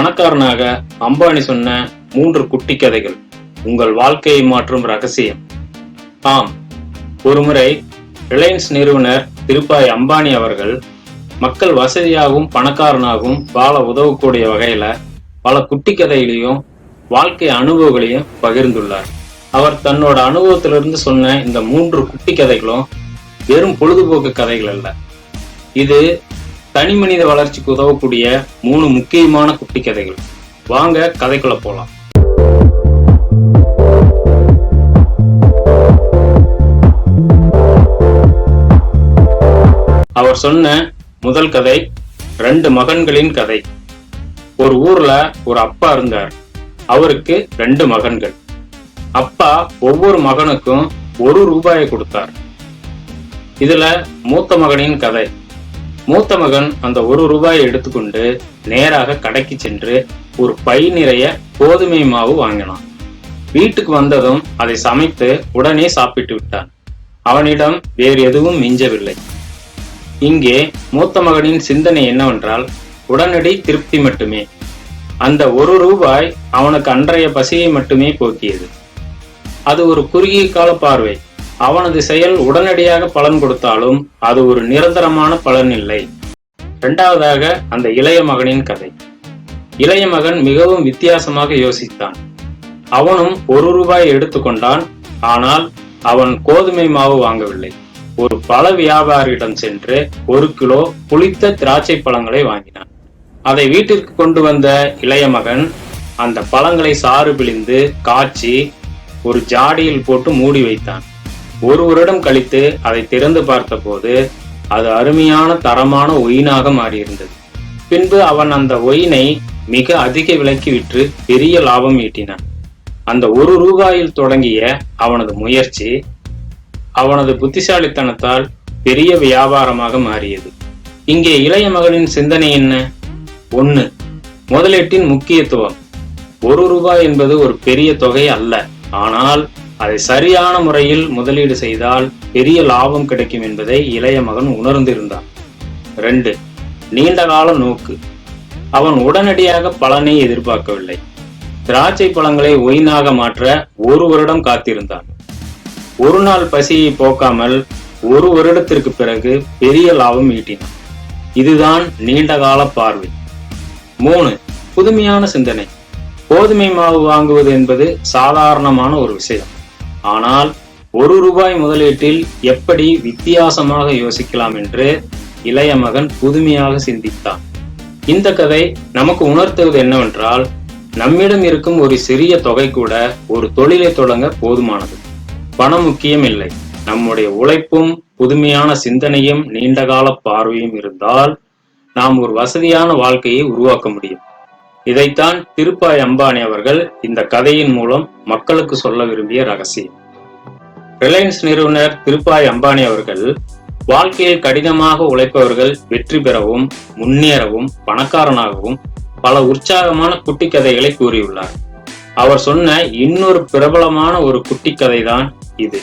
பணக்காரனாக அம்பானி சொன்ன மூன்று குட்டி கதைகள் உங்கள் வாழ்க்கையை மாற்றும் ரகசியம். ஆம் ஒருமுறை ரிலையன்ஸ் நிறுவனர் திருப்பாய் அம்பானி அவர்கள் மக்கள் வசதியாகவும் பணக்காரனாகவும் வாழ உதவக்கூடிய வகையில பல குட்டி கதைகளையும் வாழ்க்கை அனுபவங்களையும் பகிர்ந்துள்ளார். அவர் தன்னோட அனுபவத்திலிருந்து சொன்ன இந்த மூன்று குட்டி கதைகளும் வெறும் பொழுதுபோக்கு கதைகள் அல்ல. இது தனி மனித வளர்ச்சிக்கு உதவக்கூடிய மூணு முக்கியமான குட்டி கதைகள். வாங்க கதைக்குள்ள போலாம். அவர் சொன்ன முதல் கதை ரெண்டு மகன்களின் கதை. ஒரு ஊர்ல ஒரு அப்பா இருந்தார். அவருக்கு ரெண்டு மகன்கள். அப்பா ஒவ்வொரு மகனுக்கும் ஒரு ரூபாயை கொடுத்தார். இதுல மூத்த மகனின் கதை. மூத்த மகன் அந்த ஒரு ரூபாயை எடுத்துக்கொண்டு நேராக கடைக்கு சென்று ஒரு பை நிறைய கோதுமை மாவு வாங்கினான். வீட்டுக்கு வந்ததும் அதை சமைத்து உடனே சாப்பிட்டு விட்டான். அவனிடம் வேறு எதுவும் மிஞ்சவில்லை. இங்கே மூத்த மகனின் சிந்தனை என்னவென்றால் உடனடி திருப்தி மட்டுமே. அந்த ஒரு ரூபாய் அவனுக்கு அன்றைய பசியை மட்டுமே போக்கியது. அது ஒரு குறுகிய கால பார்வை. அவனது செயல் உடனடியாக பலன் கொடுத்தாலும் அது ஒரு நிரந்தரமான பலன் இல்லை. இரண்டாவதாக அந்த இளைய மகனின் கதை. இளைய மகன் மிகவும் வித்தியாசமாக யோசித்தான். அவனும் ஒரு ரூபாய் எடுத்துக்கொண்டான் ஆனால் அவன் கோதுமை மாவு வாங்கவில்லை. ஒரு பழ வியாபாரியிடம் சென்று ஒரு கிலோ புளித்த திராட்சை பழங்களை வாங்கினான். அதை வீட்டிற்கு கொண்டு வந்த இளைய மகன் அந்த பழங்களை சாறு பிழிந்து காய்ச்சி ஒரு ஜாடியில் போட்டு மூடி வைத்தான். ஒரு வருடம் கழித்து அதை திறந்து பார்த்தபோது அது அருமையான தரமான ஒயினாக மாறியிருந்தது. பின்பு அவன் அந்த ஒயினை மிக அதிக விலைக்கு விற்று பெரிய லாபம் ஈட்டினான். அந்த ஒரு ரூபாயில் தொடங்கிய அவனது முயற்சி அவனது புத்திசாலித்தனத்தால் பெரிய வியாபாரமாக மாறியது. இங்கே இளைய மகனின் சிந்தனை என்ன? ஒன்னு முதலீட்டின் முக்கியத்துவம். ஒரு ரூபாய் என்பது ஒரு பெரிய தொகை அல்ல. ஆனால் அதை சரியான முறையில் முதலீடு செய்தால் பெரிய லாபம் கிடைக்கும் என்பதை இளைய மகன் உணர்ந்திருந்தான். ரெண்டு நீண்ட கால நோக்கு. அவன் உடனடியாக பலனை எதிர்பார்க்கவில்லை. திராட்சை பழங்களை ஒயினாக மாற்ற ஒரு வருடம் காத்திருந்தான். ஒரு நாள் பசியை போக்காமல் ஒரு வருடத்திற்கு பிறகு பெரிய லாபம் ஈட்டினான். இதுதான் நீண்டகால பார்வை. மூணு புதுமையான சிந்தனை. கோதுமை மாவு வாங்குவது என்பது சாதாரணமான ஒரு விஷயம். ஆனால் ஒரு ரூபாய் முதலீட்டில் எப்படி வித்தியாசமாக யோசிக்கலாம் என்று இளைய மகன் புதுமையாக சிந்தித்தான். இந்த கதை நமக்கு உணர்த்துவது என்னவென்றால் நம்மிடம் இருக்கும் ஒரு சிறிய தொகை கூட ஒரு தொழிலை தொடங்க போதுமானது. பணம் முக்கியம் இல்லை. நம்முடைய உழைப்பும் புதுமையான சிந்தனையும் நீண்டகால பார்வையும் இருந்தால் நாம் ஒரு வசதியான வாழ்க்கையை உருவாக்க முடியும். இதைத்தான் திருப்பாய் அம்பானி அவர்கள் இந்த கதையின் மூலம் மக்களுக்கு சொல்ல விரும்பிய ரகசியம். ரிலையன்ஸ் நிறுவனர் திருப்பாய் அம்பானி அவர்கள் வாழ்க்கையில் கடினமாக உழைப்பவர்கள் வெற்றி பெறவும் முன்னேறவும் பணக்காரனாகவும் பல உற்சாகமான குட்டி கதைகளை கூறியுள்ளார். அவர் சொன்ன இன்னொரு பிரபலமான ஒரு குட்டி கதை தான் இது.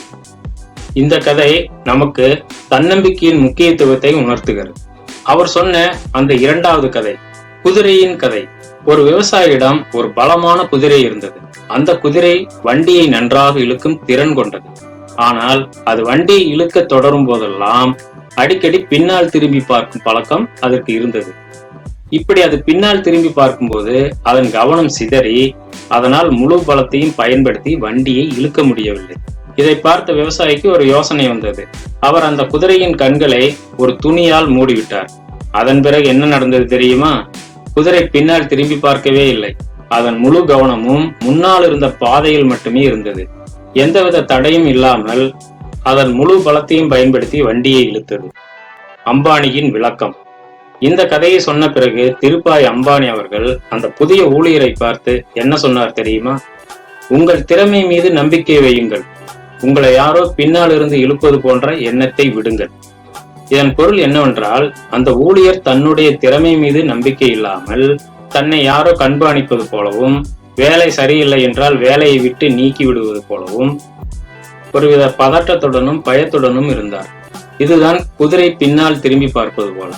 இந்த கதை நமக்கு தன்னம்பிக்கையின் முக்கியத்துவத்தை உணர்த்துகிறது. அவர் சொன்ன அந்த இரண்டாவது கதை குதிரையின் கதை. ஒரு விவசாயியிடம் ஒரு பலமான குதிரை இருந்தது. அந்த குதிரை வண்டியை நன்றாக இழுக்கும் திறன் கொண்டது. ஆனால் அது வண்டியை இழுக்க தொடரும் போதெல்லாம் அடிக்கடி பின்னால் திரும்பி பார்க்கும் பழக்கம் அதற்கு இருந்தது. இப்படி அது பின்னால் திரும்பி பார்க்கும்போது அதன் கவனம் சிதறி அதனால் முழு பலத்தையும் பயன்படுத்தி வண்டியை இழுக்க முடியவில்லை. இதை பார்த்த விவசாயிக்கு ஒரு யோசனை வந்தது. அவர் அந்த குதிரையின் கண்களை ஒரு துணியால் மூடிவிட்டார். அதன் பிறகு என்ன நடந்தது தெரியுமா? குதிரை பின்னால் திரும்பி பார்க்கவே இல்லை. அதன் முழு கவனமும் முன்னால் இருந்த பாதையில் மட்டுமே இருந்தது. எந்தவித தடையும் இல்லாமல் அதன் முழு பலத்தையும் பயன்படுத்தி வண்டியை இழுத்தது. அம்பானியின் விளக்கம். இந்த கதையை சொன்ன பிறகு திருப்பாய் அம்பானி அவர்கள் அந்த புதிய ஊழியரை பார்த்து என்ன சொன்னார் தெரியுமா? உங்கள் திறமை மீது நம்பிக்கை வையுங்கள். உங்களை யாரோ பின்னால் இருந்து இழுப்பது போன்ற எண்ணத்தை விடுங்கள். இதன் பொருள் என்னவென்றால் அந்த ஊழியர் தன்னுடைய திறமை மீது நம்பிக்கை இல்லாமல் தன்னை யாரோ கண்காணிப்பது போலவும் வேலை சரியில்லை என்றால் வேலையை விட்டு நீக்கி விடுவது போலவும் ஒருவித பதட்டத்துடனும் பயத்துடனும் இருந்தார். இதுதான் குதிரை பின்னால் திரும்பி பார்ப்பது போல.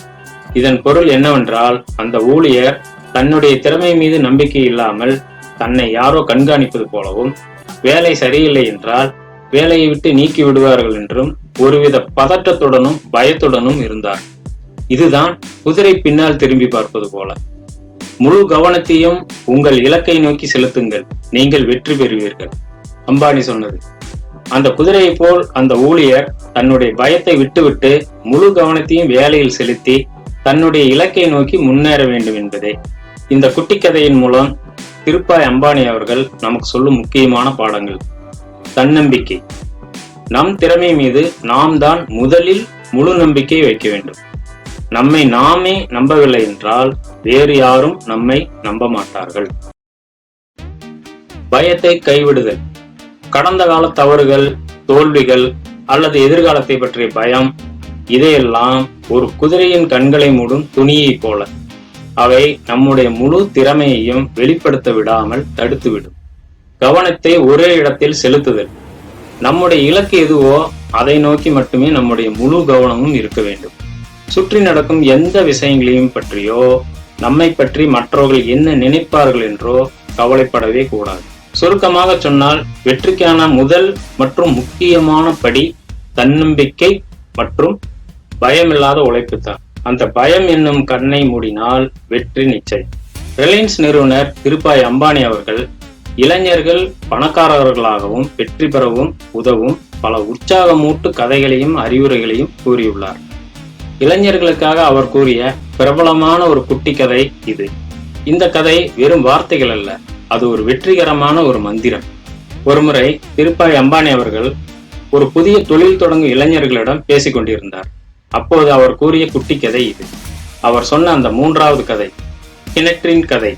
இதன் பொருள் என்னவென்றால் அந்த ஊழியர் தன்னுடைய திறமை மீது நம்பிக்கை இல்லாமல் தன்னை யாரோ கண்காணிப்பது போலவும் வேலை சரியில்லை என்றால் வேலையை விட்டு நீக்கி விடுவார்கள் என்றும் ஒருவித பதட்டத்துடனும் பயத்துடனும் இருந்தார். இதுதான் குதிரை பின்னால் திரும்பி பார்ப்பது போல. முழு கவனத்தையும் உங்கள் இலக்கை நோக்கி செலுத்துங்கள். நீங்கள் வெற்றி பெறுவீர்கள். அம்பானி சொன்னது. அந்த குதிரையை போல் அந்த ஊழியர் தன்னுடைய பயத்தை விட்டுவிட்டு முழு கவனத்தையும் வேலையில் செலுத்தி தன்னுடைய இலக்கை நோக்கி முன்னேற வேண்டும் என்பதே. இந்த குட்டி கதையின் மூலம் திருப்பாய் அம்பானி அவர்கள் நமக்கு சொல்லும் முக்கியமான பாடங்கள். தன்னம்பிக்கை. நம் திறமை மீது நாம் தான் முதலில் முழு நம்பிக்கை வைக்க வேண்டும். நம்மை நாமே நம்பவில்லை என்றால் வேறு யாரும் நம்மை நம்ப மாட்டார்கள். பயத்தை கைவிடுதல். கடந்த கால தவறுகள் தோல்விகள் அல்லது எதிர்காலத்தை பற்றிய பயம் இதையெல்லாம் ஒரு குதிரையின் கண்களை மூடும் துணியைப் போல. அவை நம்முடைய முழு திறமையையும் வெளிப்படுத்த விடாமல் தடுத்துவிடும். கவனத்தை ஒரே இடத்தில் செலுத்துதல். நம்முடைய இலக்கு எதுவோ அதை நோக்கி மட்டுமே நம்முடைய முழு கவனமும் இருக்க வேண்டும். சுற்றி நடக்கும் எந்த விஷயங்களையும் பற்றியோ நம்மை பற்றி மற்றவர்கள் என்ன நினைப்பார்கள் என்றோ கவலைப்படவே கூடாது. சுருக்கமாக சொன்னால் வெற்றிக்கான முதல் மற்றும் முக்கியமான படி தன்னம்பிக்கை மற்றும் பயமில்லாத உழைப்பு தான் அந்த பயம் என்னும் கண்ணை மூடினால் வெற்றி நிச்சயம். ரிலையன்ஸ் நிறுவனர் திருப்பாய் அம்பானி அவர்கள் இளைஞர்கள் பணக்காரர்களாகவும் வெற்றி பெறவும் உதவும் பல உற்சாகமூட்டு கதைகளையும் அறிவுரைகளையும் கூறியுள்ளார். இளைஞர்களுக்காக அவர் கூறிய பிரபலமான ஒரு குட்டி கதை இது. இந்த கதை வெறும் வார்த்தைகள் அல்ல அது ஒரு வெற்றிகரமான ஒரு மந்திரம். ஒருமுறை திருப்பாய் அம்பானி அவர்கள் ஒரு புதிய தொழில் தொடங்கும் இளைஞர்களிடம் பேசிக் கொண்டிருந்தார். அப்போது அவர் கூறிய குட்டி கதை இது. அவர் சொன்ன அந்த மூன்றாவது கதை கிணற்றின் கதை.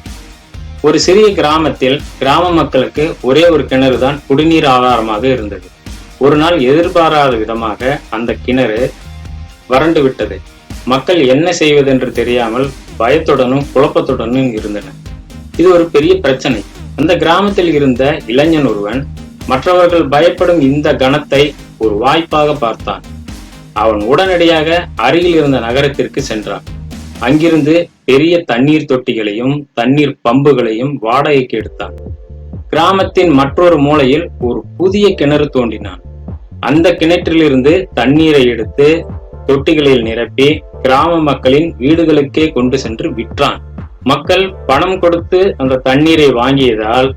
ஒரு சிறிய கிராமத்தில் கிராம மக்களுக்கு ஒரே ஒரு கிணறு தான் குடிநீர் ஆதாரமாக இருந்தது. ஒரு நாள் எதிர்பாராத விதமாக அந்த கிணறு வறண்டு விட்டது. மக்கள் என்ன செய்வதென்று தெரியாமல் பயத்துடனும் குழப்பத்துடனும் இருந்தனர். இது ஒரு பெரிய பிரச்சனை. அந்த கிராமத்தில் இருந்த இளைஞன் ஒருவன் மற்றவர்கள் பயப்படும் இந்த கணத்தை ஒரு வாய்ப்பாக பார்த்தான். அவன் உடனடியாக அருகில் இருந்த நகரத்திற்கு சென்றான். அங்கிருந்து பெரிய தண்ணீர் தொட்டிகளையும் தண்ணீர் பம்புகளையும் வாடகைக்கு எடுத்தான். கிராமத்தின் மற்றொரு மூலையில் ஒரு புதிய கிணறு தோண்டினான். அந்த கிணற்றிலிருந்து தண்ணீரை எடுத்து தொட்டிகளில் நிரப்பி கிராம மக்களின் வீடுகளுக்கே கொண்டு சென்று விற்றான். மக்கள் பணம் கொடுத்து அந்த தண்ணீரை வாங்கியதால்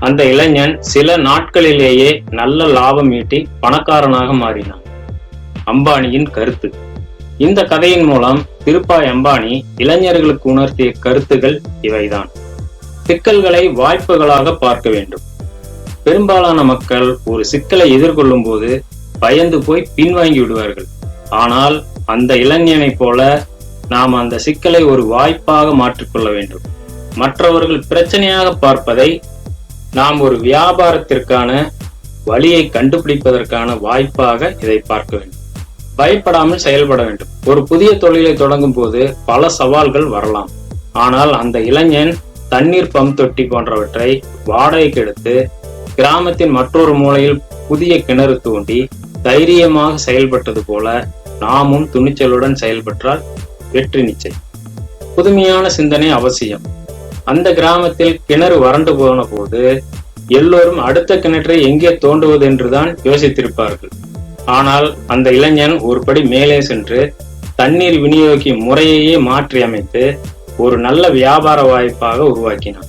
அந்த இளைஞன் சில நாட்களிலேயே நல்ல லாபம் ஈட்டி பணக்காரனாக மாறினான். அம்பானியின் கருத்து. இந்த கதையின் மூலம் திருப்பாய் அம்பானி இளைஞர்களுக்கு உணர்த்திய கருத்துகள் இவைதான். சிக்கல்களை வாய்ப்புகளாக பார்க்க வேண்டும். பெரும்பாலான மக்கள் ஒரு சிக்கலை எதிர்கொள்ளும் போது பயந்து போய் பின்வாங்கி விடுவார்கள். ஆனால் அந்த இளைஞனைப் போல நாம் அந்த சிக்கலை ஒரு வாய்ப்பாக மாற்றிக்கொள்ள வேண்டும். மற்றவர்கள் பிரச்சனையாக பார்ப்பதை நாம் ஒரு வியாபாரத்திற்கான வழியை கண்டுபிடிப்பதற்கான வாய்ப்பாக இதை பார்க்க வேண்டும். பயப்படாமல் செயல்பட வேண்டும். ஒரு புதிய தொழிலை தொடங்கும் போது பல சவால்கள் வரலாம். ஆனால் அந்த இளைஞன் தண்ணீர் பம்ப் தொட்டி போன்றவற்றை வாடகைக்கு எடுத்து கிராமத்தின் மற்றொரு மூலையில் புதிய கிணறு தூண்டி தைரியமாக செயல்பட்டது போல நாமும் துணிச்சலுடன் செயல்பட்டால் வெற்றி நிச்சயம். புதுமையான சிந்தனை அவசியம். அந்த கிராமத்தில் கிணறு வறண்டு போன போது எல்லோரும் அடுத்த கிணற்றை எங்கே தோண்டுவது என்றுதான் யோசித்திருப்பார்கள். ஆனால் அந்த இளைஞன் ஒருபடி மேலே சென்று தண்ணீர் விநியோகிக்கும் முறையையே மாற்றி அமைத்து ஒரு நல்ல வியாபார வாய்ப்பாக உருவாக்கினான்.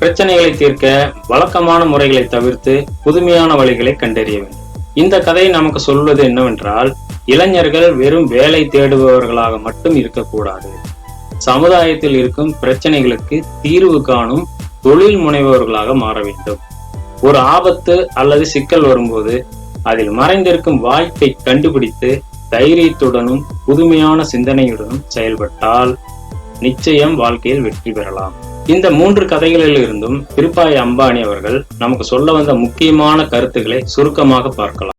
பிரச்சனைகளை தீர்க்க வழக்கமான முறைகளை தவிர்த்து புதுமையான வழிகளை கண்டறிய வேண்டும். இந்த கதை நமக்கு சொல்வது என்னவென்றால் இளைஞர்கள் வெறும் வேலை தேடுபவர்களாக மட்டும் இருக்கக்கூடாது. சமுதாயத்தில் இருக்கும் பிரச்சனைகளுக்கு தீர்வு காணும் தொழில் முனைவோர்களாக மாற வேண்டும். ஒரு ஆபத்து அல்லது சிக்கல் வரும்போது அதில் மறைந்திருக்கும் வாய்ப்பை கண்டுபிடித்து தைரியத்துடனும் புதுமையான சிந்தனையுடனும் செயல்பட்டால் நிச்சயம் வாழ்க்கையில் வெற்றி பெறலாம். இந்த மூன்று கதைகளில் இருந்தும் திருப்பாய் அம்பானி அவர்கள் நமக்கு சொல்ல வந்த முக்கியமான கருத்துக்களை சுருக்கமாக பார்க்கலாம்.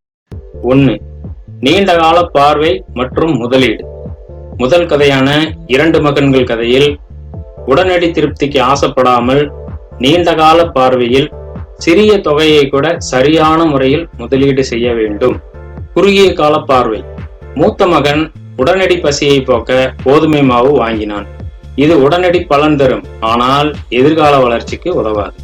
ஒன்னு நீண்ட கால பார்வை மற்றும் முதலீடு. முதல் கதையான இரண்டு மகன்கள் கதையில் உடனடி திருப்திக்கு ஆசைப்படாமல் நீண்ட கால பார்வையில் சிறிய தொகையை கூட சரியான முறையில் முதலீடு செய்ய வேண்டும். குறுகிய கால பார்வை. மூத்த மகன் உடனடி பசியை போக்க கோதுமை மாவு வாங்கினான். இது உடனடி பலன் தரும். ஆனால் எதிர்கால வளர்ச்சிக்கு உதவாது.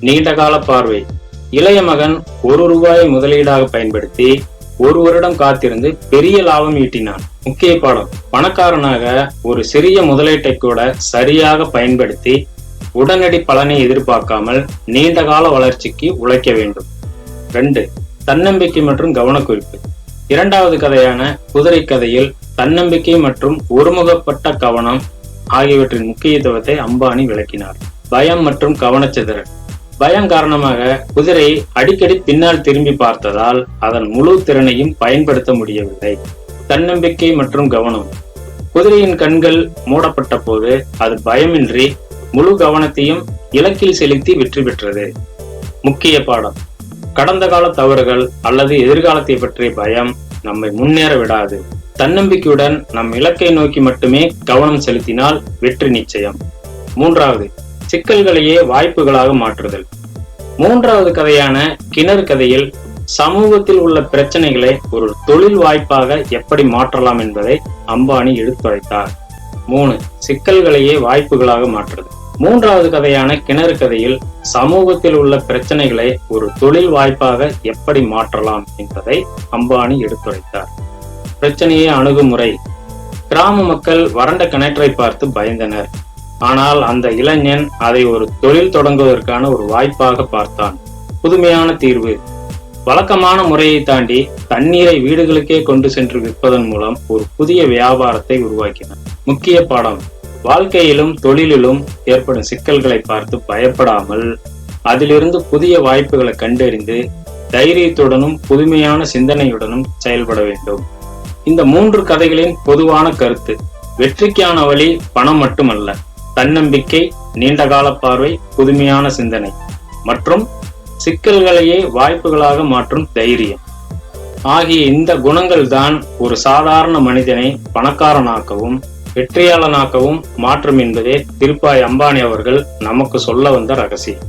நீண்ட கால பார்வை. இளைய மகன் ஒரு ரூபாயை முதலீடாக பயன்படுத்தி ஒரு வருடம் காத்திருந்து பெரிய லாபம் ஈட்டினான். முக்கிய பாடம். பணக்காரனாக ஒரு சிறிய முதலீட்டை கூட சரியாக பயன்படுத்தி உடனடி பலனை எதிர்பார்க்காமல் நீண்ட கால வளர்ச்சிக்கு உழைக்க வேண்டும். ரெண்டு தன்னம்பிக்கை மற்றும் கவனக்குறிப்பு. இரண்டாவது கதையான குதிரை கதையில் தன்னம்பிக்கை மற்றும் ஒருமுகப்பட்ட கவனம் ஆகியவற்றின் முக்கியத்துவத்தை அம்பானி விளக்கினார். பயம் மற்றும் கவனச்சிதறல். பயம் காரணமாக குதிரை அடிக்கடி பின்னால் திரும்பி பார்த்ததால் அதன் முழு திறனையும் பயன்படுத்த முடியவில்லை. தன்னம்பிக்கை மற்றும் கவனம். குதிரையின் கண்கள் மூடப்பட்ட போது அது பயமின்றி முழு கவனத்தையும் இலக்கில் செலுத்தி வெற்றி பெற்றது. முக்கிய பாடம். கடந்த கால தவறுகள் அல்லது எதிர்காலத்தை பற்றிய பயம் நம்மை முன்னேற விடாது. தன்னம்பிக்கையுடன் நம் இலக்கை நோக்கி மட்டுமே கவனம் செலுத்தினால் வெற்றி நிச்சயம். மூன்றாவது சிக்கல்களையே வாய்ப்புகளாக மாற்றுதல். மூன்றாவது கதையான கிணறு கதையில் சமூகத்தில் உள்ள பிரச்சனைகளை ஒரு தொழில் வாய்ப்பாக எப்படி மாற்றலாம் என்பதை அம்பானி எடுத்துரைத்தார். மூணு சிக்கல்களையே வாய்ப்புகளாக மாற்றுதல். மூன்றாவது கதையான கிணறு கதையில் சமூகத்தில் உள்ள பிரச்சனைகளை ஒரு தொழில் வாய்ப்பாக எப்படி மாற்றலாம் என்பதை அம்பானி எடுத்துரைத்தார். பிரச்சனையே அணுகுமுறை. கிராம மக்கள் வறண்ட கிணற்றை பார்த்து பயந்தனர். ஆனால் அந்த இளைஞன் அதை ஒரு தொழில் தொடங்குவதற்கான ஒரு வாய்ப்பாக பார்த்தான். புதுமையான தீர்வு. வழக்கமான முறையை தாண்டி தண்ணீரை வீடுகளுக்கே கொண்டு சென்று விற்பதன் மூலம் ஒரு புதிய வியாபாரத்தை உருவாக்கினார் முக்கிய பாடம். வாழ்க்கையிலும் தொழிலிலும் ஏற்படும் சிக்கல்களை பார்த்து பயப்படாமல் அதிலிருந்து புதிய வாய்ப்புகளை கண்டறிந்து தைரியத்துடனும் புதுமையான சிந்தனையுடனும் செயல்பட வேண்டும். இந்த மூன்று கதைகளின் பொதுவான கருத்து வெற்றிக்கான வழி பணம் மட்டுமல்ல தன்னம்பிக்கை நீண்டகால பார்வை புதுமையான சிந்தனை மற்றும் சிக்கல்களையே வாய்ப்புகளாக மாற்றும் தைரியம். ஆகிய இந்த குணங்கள் தான் ஒரு சாதாரண மனிதனை பணக்காரனாக்கவும் வெற்றியாளனாக்கவும் மாற்றும் என்பதே திருப்பாய் அம்பானி அவர்கள் நமக்கு சொல்ல வந்த ரகசியம்.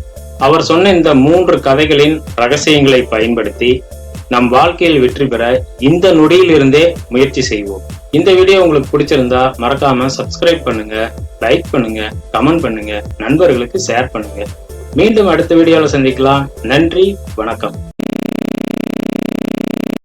அவர் சொன்ன இந்த மூன்று கதைகளின் ரகசியங்களை பயன்படுத்தி நம் வாழ்க்கையில் வெற்றி பெற இந்த நொடியிலிருந்தே முயற்சி செய்வோம். இந்த வீடியோ உங்களுக்கு பிடிச்சிருந்தா மறக்காம சப்ஸ்கிரைப் பண்ணுங்க லைக் பண்ணுங்க கமெண்ட் பண்ணுங்க நண்பர்களுக்கு ஷேர் பண்ணுங்க. மீண்டும் அடுத்த வீடியோவில் சந்திக்கலாம். நன்றி வணக்கம்.